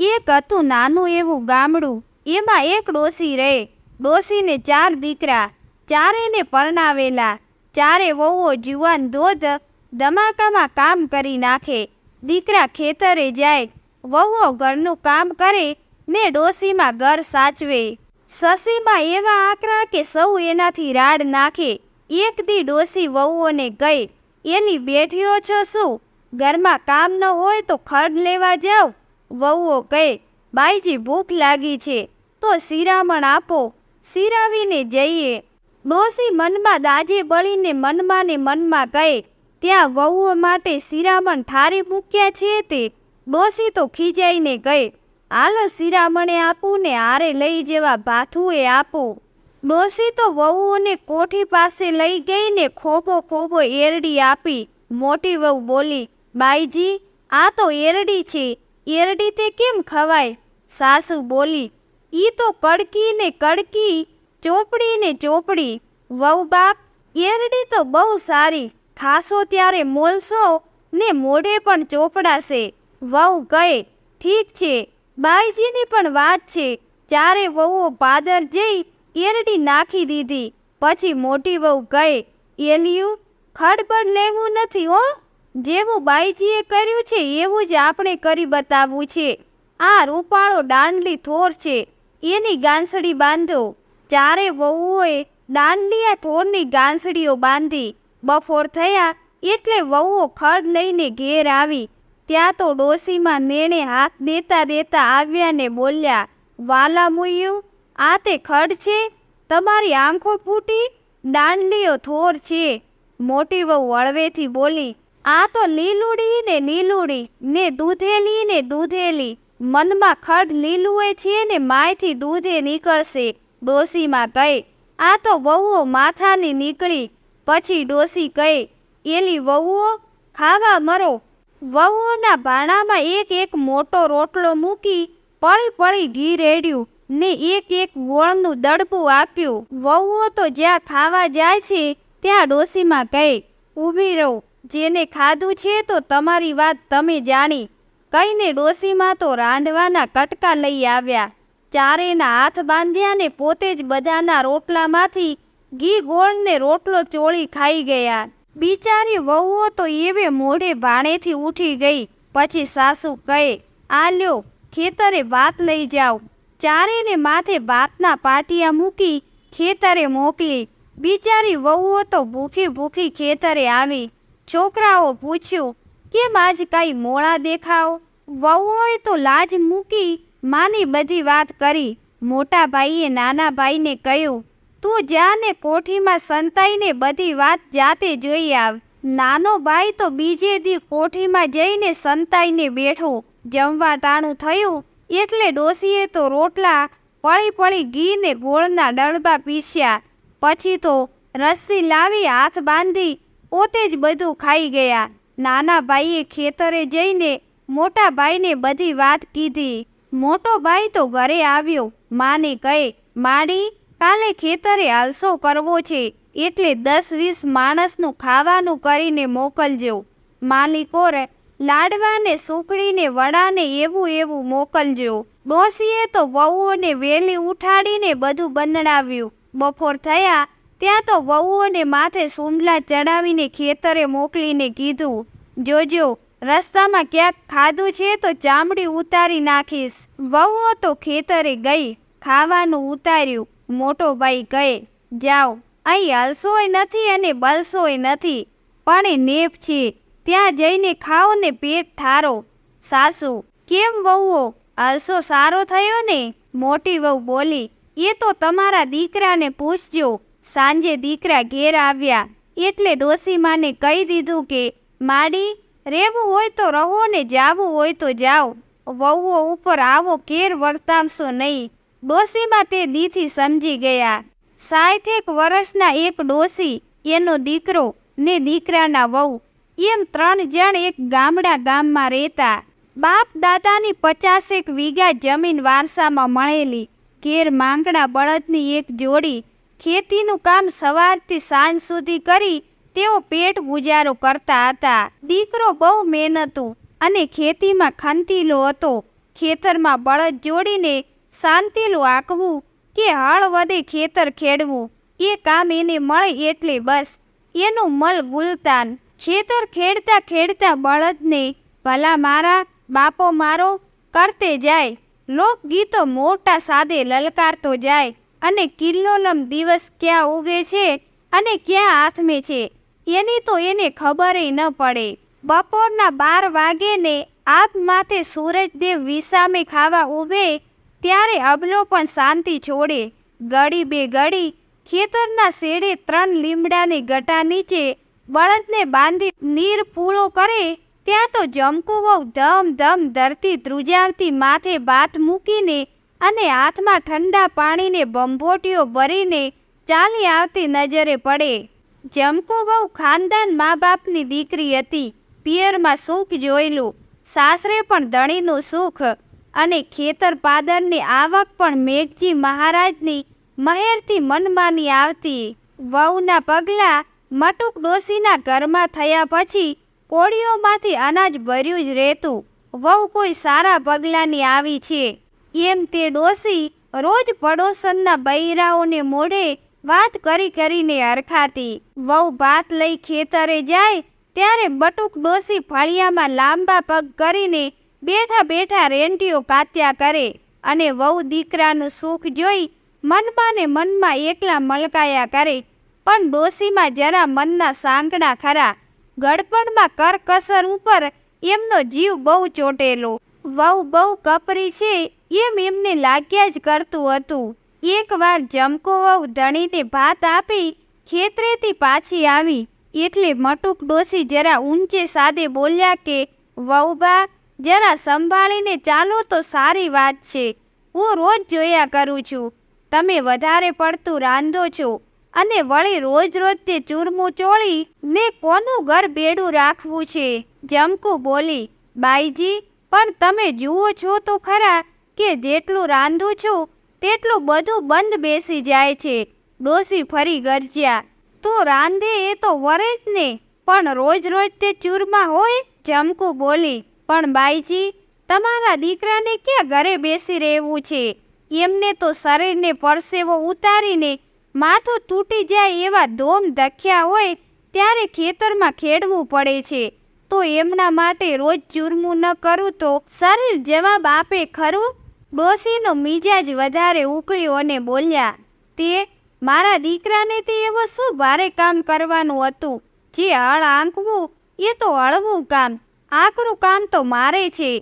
એક હતું નાનું એવું ગામડું, એમાં એક ડોસી રહે ડોસીને ચાર દીકરા ચારેને પરણાવેલા. ચારે વહુઓ જુવાન ધોધ ધમાકામાં કામ કરી નાખે. દીકરા ખેતરે જાય, વહુઓ ઘરનું કામ કરે ને ડોસીમાં ઘર સાચવે. સસીમાં એવા આકરા કે સૌ એનાથી રાડ નાખે. એક દી ડોસી વહુઓને ગઈ, એની બેઠીઓ છો શું? ઘરમાં કામ ન હોય તો ખડ લેવા જાવ. વહુઓ કહે, બાઈજી, ભૂખ લાગી છે, તો શિરામણ આપો, શિરાવીને જઈએ. ડોસી મનમાં દાજે બળીને મનમાં ને મનમાં કહે, ત્યાં વહુઓ માટે શિરામણ ઠારી મૂક્યા છે તે. ડોસી તો ખીજાઈને કહે, હાલો શિરામણે આપું ને હારે લઈ જેવા ભાથુએ આપો. ડોસી તો વહુઓને કોઠી પાસે લઈ ગઈ ને ખોબો ખોબો એરડી આપી, મોટી વહુ બોલી, બાઈજી, આ તો એરડી છે એરડી તે કેમ ખવાય? સાસુ બોલી, ઈ તો કડકી ને કડકી ચોપડી ને ચોપડી. વહુ બાપ, એરડી તો બહુ સારી. ખાશો ત્યારે મોલશો ને મોઢે પણ ચોપડાશે. વહુ કહે, ઠીક છે. બાઈજીની પણ વાત છે. ચારે વહુઓ પાદર જઈ એરડી નાખી દીધી. પછી મોટી વહુ કહે, એલિયું, ખડબડ લેવું નથી હો. જેવું બાઈજીએ કર્યું છે, એવું જ આપણે કરી બતાવવું છે. આ રૂપાળો દાંડલી થોર છે. એની ગાંસડી બાંધો. ચારે વહુઓએ દાંડલિયા થોરની ગાંસડીઓ બાંધી. બફોર થયા એટલે વહુઓ ખડ લઈને ઘેર આવી. ત્યાં તો ડોસીમાં નેણે હાથ દેતા દેતા આવ્યા ને બોલ્યા, વાલા મુયું, આ તે ખડ છે? તમારી આંખો ફૂટી? દાંડલીઓ થોર છે. મોટી વહુ હળવેથી બોલી આ તો લીલુડી ને લીલુડી ને દૂધેલી ને દૂધેલી. મનમાં ખડ લીલુએ છે ને માયથી દૂધે નીકળશે, ડોસીમાં કહે આ તો વહુઓ માથાની નીકળી, પછી ડોસી કહે એલી વહુઓ, ખાવા મરો. વહુઓના ભાણામાં એક એક મોટો રોટલો મૂકી પળી પળી ઘી રેડ્યું ને એક એક ગોળનું દડપું આપ્યું. વહુઓ તો જ્યાં ખાવા જાય છે, ત્યાં ડોસીમાં કહે ઊભી રહો. જેને ખાધું છે તો તમારી વાત તમે જાણી. કહીને ડોસીમાં તો રાંધવાના કટકા લઈ આવ્યા. ચારેના હાથ બાંધ્યા ને પોતે જ બધાના રોટલામાંથી ઘી ગોળને રોટલો ચોળી ખાઈ ગયા. બિચારી વહુઓ તો એવે મોઢે ભાણેથી ઉઠી ગઈ. પછી સાસુ કહે, આ લ્યો, ખેતરે ભાત લઈ જાઓ. ચારેને માથે ભાતના પાટિયા મૂકી ખેતરે મોકલી. બિચારી વહુઓ તો ભૂખી ભૂખી ખેતરે આવી. છોકરાઓ પૂછ્યું, કેમ આજ કાંઈ મોળા દેખાવ? વહુઓએ તો લાજ મૂકી માની બધી વાત કરી. મોટા ભાઈએ નાના ભાઈને કહ્યું, તું જાને કોઠીમાં સંતાઈને બધી વાત જાતે જોઈ આવ. નાનો ભાઈ તો બીજે દી કોઠીમાં જઈને સંતાઈને બેઠો. જમવા ટાણું થયું, એટલે ડોસીએ તો રોટલા પળી પળી ઘી ને ગોળના ડળબા પીસ્યા. પછી તો રસ્સી લાવી હાથ બાંધી પોતે જ બધું ખાઈ ગયા. નાના ભાઈએ ખેતરે જઈને મોટા ભાઈને બધી વાત કીધી. મોટો ભાઈ તો ઘરે આવ્યો. માને કહે, માડી, કાલે ખેતરે આલસો કરવો છે. એટલે દસ વીસ માણસનું ખાવાનું કરીને મોકલજો. માલિકોરે લાડવાને, સુખડીને, વડાને એવું એવું મોકલજો. ડોસીએ તો વહુઓને વહેલી ઉઠાડીને બધું બનાવ્યું. બપોર થયા ત્યાં તો વહુઓને માથે સુંડલા ચડાવીને ખેતરે મોકલીને કીધું, જોજો, રસ્તામાં ક્યાંક ખાધું છે તો ચામડી ઉતારી નાખીશ. વહુઓ તો ખેતરે ગઈ, ખાવાનું ઉતાર્યું. મોટો ભાઈ ગયે જાઓ, અહીં હલસોય નથી અને બલસોય નથી, પણ એ નેપ છે. ત્યાં જઈને ખાઓ ને પેટ ઠારો. સાસુ, કેમ વહુઓ? હલસો સારો થયો ને? મોટી વહુ બોલી, એ તો તમારા દીકરાને પૂછજો. સાંજે દીકરા ઘેર આવ્યા. એટલે ડોસીમાને કહી દીધું કે, માડી, રહેવું હોય તો રહો ને જાવું હોય તો જાઓ. વહુઓ ઉપર આવો કેર વર્તાવશો નહીં. ડોસીમાં તે દીથી સમજી ગયા. સાઠેક વર્ષના એક ડોસી, એનો દીકરો ને દીકરાના વહુ, એમ ત્રણ જણ એક ગામડા ગામમાં રહેતા. બાપ દાદાની પચાસેક વીઘા જમીન વારસામાં મળેલી. ઘેર માંગણા બળદની એક જોડી ખેતીનું કામ સવારથી સાંજ સુધી કરી તેઓ પેટ ગુજારો કરતા હતા. દીકરો બહુ મહેનતું અને ખેતીમાં ખંતીલો હતો. ખેતરમાં બળદ જોડીને શાંતિલું આંકવું કે હળ વધે ખેતર ખેડવું, એ કામ એને મળે એટલે બસ. એનું મલ ગુલતાન. ખેતર ખેડતા ખેડતા બળદને, ભલા મારા બાપો મારો, કરતે જાય. લોકગીતો મોટા સાદે લલકારતો જાય. અને કિલ્લોલમ દિવસ ક્યાં ઉગે છે અને ક્યાં આથમે છે? એની તો એને ખબર ન પડે. બપોરના બાર વાગે ને આપ માથે સૂરજદેવ વિસામે ખાવા ઊભે, ત્યારે અબલો પણ શાંતિ છોડે. ગળી બે ગળી, ખેતરના શેડે ત્રણ લીમડાની ગટા નીચે, બળદને બાંધી નીર પૂળો કરે, ત્યાં તો જમકુ ધમ ધમ ધરતી ધ્રુજાવતી માથે બાત મૂકીને અને હાથમાં ઠંડા પાણીને બંભોટીઓ ભરીને ચાલી આવતી નજરે પડે. જમકો બહુ ખાનદાન મા બાપની દીકરી હતી, પિયરમાં સુખ જોયેલું, સાસરે પણ ધણીનું સુખ અને ખેતર પાદરની આવક પણ મેઘજી મહારાજની મહેરથી મનમાની આવતી. વહુના પગલાં મટુક ડોસીના ઘરમાં થયા પછી કોળીઓમાંથી અનાજ ભર્યું જ રહેતું. વહુ કોઈ સારા પગલાંની આવી છે. એમ તે ડોસી રોજ પડોશનના બૈરાઓને મોઢે વાત કરી કરીને હરખાતી. વહુ ભાત લઈ ખેતરે જાય ત્યારે બટુક ડોસી ફળિયામાં લાંબા પગ કરીને બેઠા બેઠા રેંટીઓ કાત્યા કરે અને વહુ દીકરાનું સુખ જોઈ મનમાં ને મનમાં એકલા મલકાયા કરે. પણ ડોસીમાં જરા મનના સાંકડા ખરા. ગડપણમાં કરકસર ઉપર એમનો જીવ બહુ ચોટેલો. વહુ બહુ કપરી છે એમ એમને લાગ્યા જ કરતું હતું. એકવાર જમકો વહુ ધણીને ભાત આપી ખેતરેથી પાછી આવી. એટલે મટુક ડોસી જરા ઊંચે સાદે બોલ્યા કે વહુબા જરા સંભાળીને ચાલો તો સારી વાત છે. હું રોજ જોયા કરું છું. તમે વધારે પડતું રાંધો છો. અને વળી રોજ રોજ તે ચૂરમું ચોળી ને કોનું ઘર બેડું રાખવું છે? જમકુ બોલી, બાઈજી, પણ તમે જુઓ છો તો ખરા કે જેટલું રાંધું છું, તેટલું બધું બંધ બેસી જાય છે. ડોસી ફરી ગરજ્યા. તો રાંધે એ તો વરે જ ને, પણ રોજ રોજ તે ચૂરમાં હોય? જમકું બોલી. પણ બાઈજી, તમારા દીકરાને ક્યાં ઘરે બેસી રહેવું છે? એમને તો શરીરને પરસેવો ઉતારીને માથું તૂટી જાય એવા ધોમ ધખ્યા હોય, ત્યારે ખેતરમાં ખેડવું પડે છે. તો એમના માટે રોજ ચૂરમું ન કરું તો શરીર જવાબ આપે ખરું? ડોસીનો મિજાજ વધારે ઉકળ્યો અને બોલ્યા, તે મારા દીકરાને તે એવો શું ભારે કામ કરવાનું હતું? જે હળ આંકવું, એ તો હળવું કામ. આકરું કામ તો મારે છે.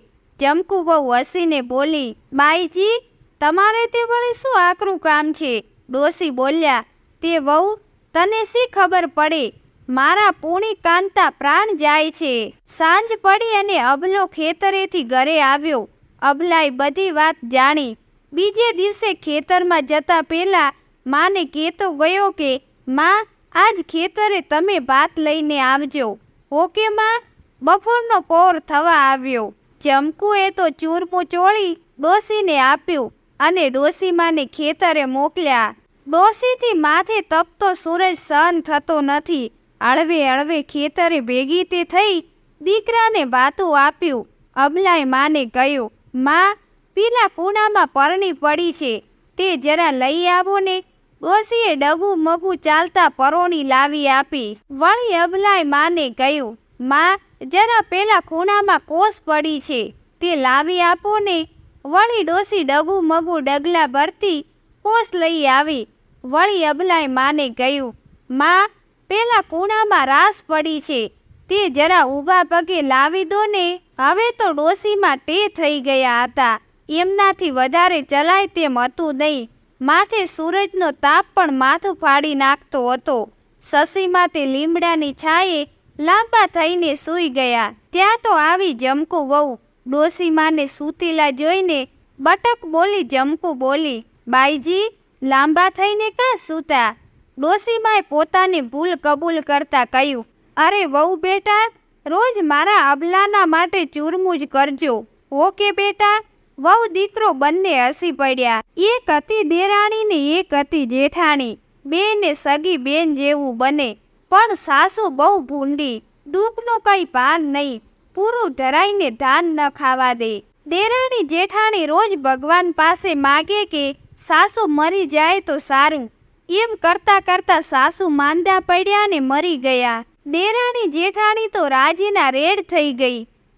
જમકુ બહુ હસીને બોલી, બાઈજી, તમારે તે વળી શું આકરું કામ છે? ડોશી બોલ્યા, તે વહુ, તને શી ખબર પડે? મારા પૂણી કાંતા પ્રાણ જાય છે. સાંજ પડી અને અબલો ખેતરેથી ઘરે આવ્યો. અબલાએ બધી વાત જાણી. બીજે દિવસે ખેતરમાં જતા પહેલાં માને કહેતો ગયો કે, માં, આજ ખેતરે તમે ભાત લઈને આવજો. ઓકે માં? બપોરનો પોર થવા આવ્યો. ચમકુએ તો ચૂરમું ચોળી ડોસીને આપ્યું અને ડોસીમાને ખેતરે મોકલ્યા. ડોસીથી માથે તપતો સૂરજ સહન થતો નથી. અળવે અળવે ખેતરે ભેગી તે થઈ દીકરાને ભાતું આપ્યું. અબલાય માને કહ્યું માં પીલા ખૂણામાં પરણી પડી છે. તે જરા લઈ આવો ને. ડોસીએ ડગું મગું ચાલતા પરોણી લાવી આપી. વળી અબલાય માને કહ્યું, માં, જરા પેલા ખૂણામાં કોસ પડી છે. તે લાવી આપો ને. વળી ડોસી ડગું મગું ડગલા ભરતી કોસ લઈ આવી. વળી અબલાય માને કહ્યું, માં, પેલા ખૂણામાં રાસ પડી છે. તે જરા ઊભા પગે લાવી દો ને. હવે તો ડોસીમાં ટે થઈ ગયા હતા. એમનાથી વધારે ચલાય તેમ હતું નહીં. માથે સૂરજનો તાપ પણ માથું ફાડી નાખતો હતો. સસીમાં તે લીમડાની છાયે લાંબા થઈને સૂઈ ગયા. ત્યાં તો આવી જમકુ વહુ. ડોસીમાને સૂતીલા જોઈને બટક બોલી જમકુ બોલી, બાઈજી, લાંબા થઈને કાં સૂતા? ડોસીમાએ પોતાની ભૂલ કબૂલ કરતા કહ્યું, અરે વહુ બેટા રોજ મારા અબલાના માટે ચૂરમું જ કરજો. ઓકે બેટા? વહુ દીકરો બંને હસી પડ્યા. એક હતી દેરાણી ને એક હતી જેઠાણી. બેને સગી બેન જેવું બને. પણ સાસુ બહુ ભૂંડી. દુઃખનો કઈ ભાન નહીં. પૂરું ધરાઈને ધાન ન ખાવા દે. દેરાણી જેઠાણી રોજ ભગવાન પાસે માગે કે સાસુ મરી જાય તો સારું. એમ કરતા કરતા સાસુ માંદા પડ્યા ને મરી ગયા. દેરાણી જેઠાણી તો રાજીના રેડ થઈ ગઈ.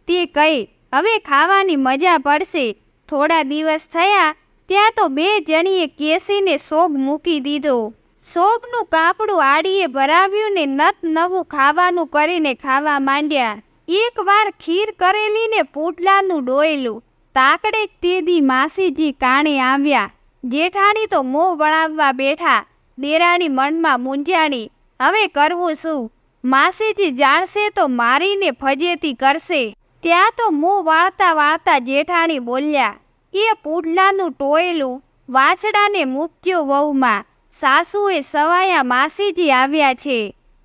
તે કહે, હવે ખાવાની મજા પડશે. થોડા દિવસ થયા, ત્યાં તો બે જણીએ કેસીને સોગ મૂકી દીધો. સોગનું કાપડું આડીએ ભરાવ્યું ને નત નવું ખાવાનું કરીને ખાવા માંડ્યા. એકવાર ખીર કરેલી ને પૂટલાનું ડોયલું. તાકડે તેદી માસીજી કાણે આવ્યા. જેઠાણી તો મોં વળાવવા બેઠા. દેરાણી મનમાં મૂંઝાણી, હવે કરવું શું? માસીજી જાણશે તો મારીને ફજેતી કરશે. ત્યાં તો મોં વાળતા વાળતા જેઠાણી બોલ્યા એ પૂડલાનું ટોયેલું વાછડાને મૂક્યો વહુમાં. સાસુએ સવાયા માસીજી આવ્યા છે.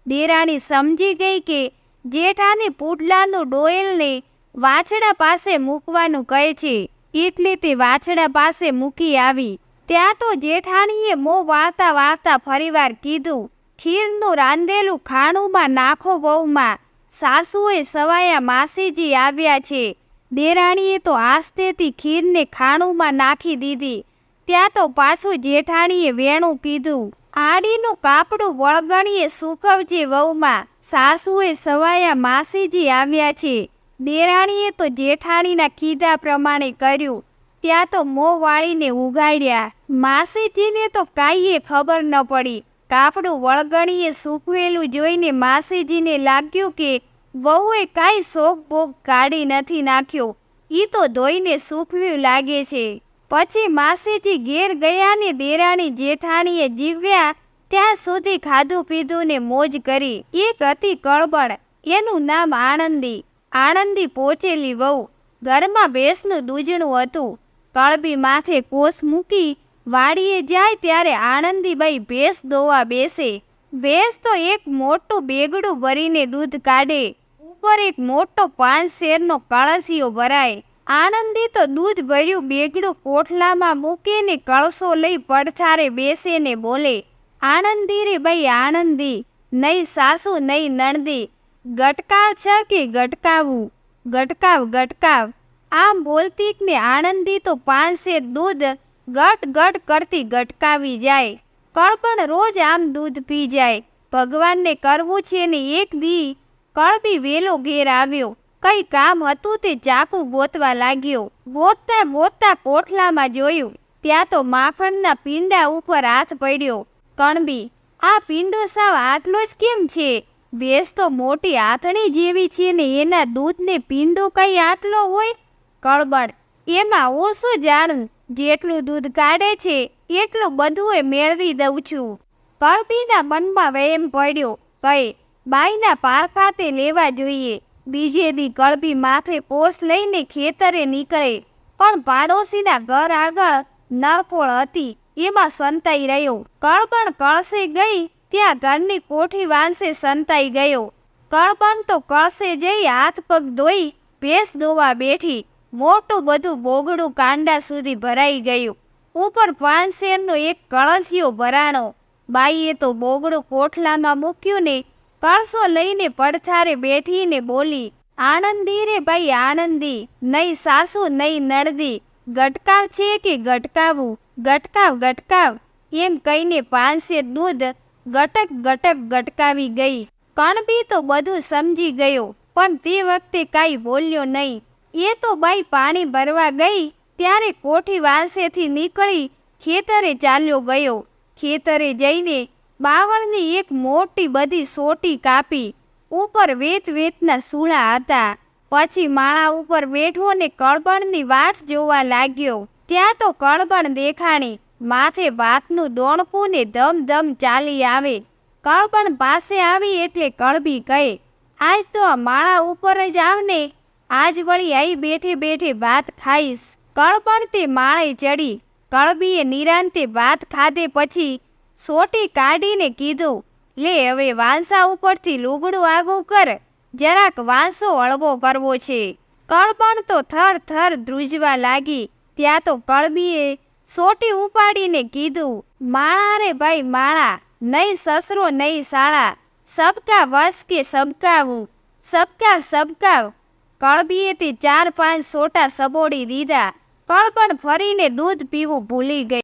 દેરાણી સમજી ગઈ કે જેઠાની પૂડલાનું ડોયલને વાછડા પાસે મૂકવાનું કહે છે. એટલે તે વાછડા પાસે મૂકી આવી. ત્યાં તો જેઠાણીએ મોં વાળતા વાળતા ફરીવાર કીધું ખીરનું રાંધેલું ખાણુંમાં નાખો વહુમાં. સાસુએ સવાયા માસીજી આવ્યા છે. દેરાણીએ તો આસ્તેથી ખીરને ખાણુંમાં નાખી દીધી. ત્યાં તો પાછું જેઠાણીએ વેણું કીધું. આડીનું કાપડું વળગણીએ સૂકવજે વહુમાં. સાસુએ સવાયા માસીજી આવ્યા છે. દેરાણીએ તો જેઠાણીના કીધા પ્રમાણે કર્યું. ત્યાં તો મોં વાળીને ઉગાડ્યા. માસીજીને તો કાંઈએ ખબર ન પડી. કાપડું વળગણીએ સૂકવેલું જોઈને માસીજીને લાગ્યું કે વહુએ કાંઈ શોક બોક કાઢી નથી નાખ્યો. ઈ તો ધોઈને સૂકવ્યું લાગે છે. પછી માસીજી ઘેર ગયા ને દેરાણી જેઠાણીએ જીવ્યા, ત્યાં સુધી ખાધું પીધું ને મોજ કરી. એક હતી કળબળ, એનું નામ આણંદી. આણંદી પહોંચેલી વહુ. ઘરમાં ભેંસનું દૂજણું હતું. કળબી માથે કોસ મૂકી વાડીએ જાય ત્યારે આનંદીબાઈ ભેંસ દોવા બેસે. ભેંસ તો એક મોટું બેગડું ભરીને દૂધ કાઢે. ઉપર એક મોટો પાંચ શેરનો કળસિયો ભરાય. આનંદી તો દૂધ ભર્યું બેગડું કોઠલામાં મૂકીને કળશો લઈ પડથારે બેસે ને બોલે આનંદી રે ભાઈ આનંદી નહીં સાસુ, નહીં નણદી. ગટકાવ છે કે ગટકાવું? ગટકાવ ગટકાવ. આમ બોલતી ને આનંદી તો પાંચ શેર દૂધ ગટ ગટ કરતી ગટકાવી જાય. કળપણ રોજ આમ દૂધ પી જાય. ભગવાનને કરવું છે ને એક દી કળબી વેલો ઘેર આવ્યો. કઈ કામ હતું તે ચાકુ ગોતવા લાગ્યો. ગોતતા ગોતતા કોઠલામાં જોયું. ત્યાં તો માખણના પીંડા ઉપર હાથ પડ્યો. કણબી, આ પીંડો સાવ આટલો જ કેમ છે? ભેંસ તો મોટી આથણી જેવી છે ને એના દૂધને પીંડો કઈ આટલો હોય? કળબડ એમાં ઓછું જાણું. જેટલું દૂધ કાઢે છે, એટલું બધું એ મેળવી દઉં છું. કળબીના મનમાં વહેમ પડ્યો કઈ બાઈના પારખાતે લેવા જોઈએ. બીજે દી કળબી માથે પોસ લઈને ખેતરે નીકળે. પણ પાડોશીના ઘર આગળ નરકોળ હતી, એમાં સંતાઈ રહ્યો. કળબણ કળશે ગઈ, ત્યાં ઘરની કોઠી વાંસે સંતાઈ ગયો. કળબણ તો કળશે જઈ હાથ પગ ધોઈ, ભેંસ દોવા બેઠી. મોટું બધું બોગડું કાંડા સુધી ભરાઈ ગયું. ઉપર પાંચ એક કળસિયો ભરાણો. બાઈએ તો બોગડું કોઠલામાં મૂક્યું ને કળસો લઈને પડથારે બેઠીને બોલી, આનંદી રે ભાઈ, આનંદી. નહીં સાસુ, નહીં નળદી ગટકાવ છે કે ગટકાવું? ગટકાવ ગટકાવ. એમ કહીને પાંચસે દૂધ ગટક ગટક ગટકાવી ગઈ. કણબી તો બધું સમજી ગયો, પણ તે વખતે કાંઈ બોલ્યો નહીં. એ તો બાઈ પાણી ભરવા ગઈ, ત્યારે કોઠી વાંસેથી નીકળી ખેતરે ચાલ્યો ગયો. ખેતરે જઈને બાવળની એક મોટી બધી સોટી કાપી. ઉપર વેત વેતના સૂળા હતા. પછી માળા ઉપર બેઠો ને કળબણની વાટ જોવા લાગ્યો. ત્યાં તો કળબણ દેખાણી, માથે ભાતનું દોણકું ને ધમ ધમ ચાલી આવે. કળબણ પાસે આવી એટલે કળબી કહે આજ તો આ માળા ઉપર જ આવને આજ વળી અહીં બેઠી બેઠી ભાત ખાઈશ. કળબણ તે માળે ચડી. કળબીએ નિરાંતે ભાત ખાધે પછી સોટી કાઢીને કીધું, લે હવે વાંસા ઉપરથી લુગડું આગું કર. જરાક વાંસો હળવો કરવો છે. કળપણ તો થર થર ધ્રુજવા લાગી. ત્યાં તો કળબીએ સોટી ઉપાડીને કીધું, માળા રે ભાઈ માળા, નહીં સસરો નહીં શાળા સબકા વસ કે સબકાવું. સબકા સબકાવ. કળબીએ તે ચાર પાંચ સોટા સબોડી દીધા. કળ પણ ફરીને દૂધ પીવું ભૂલી ગઈ.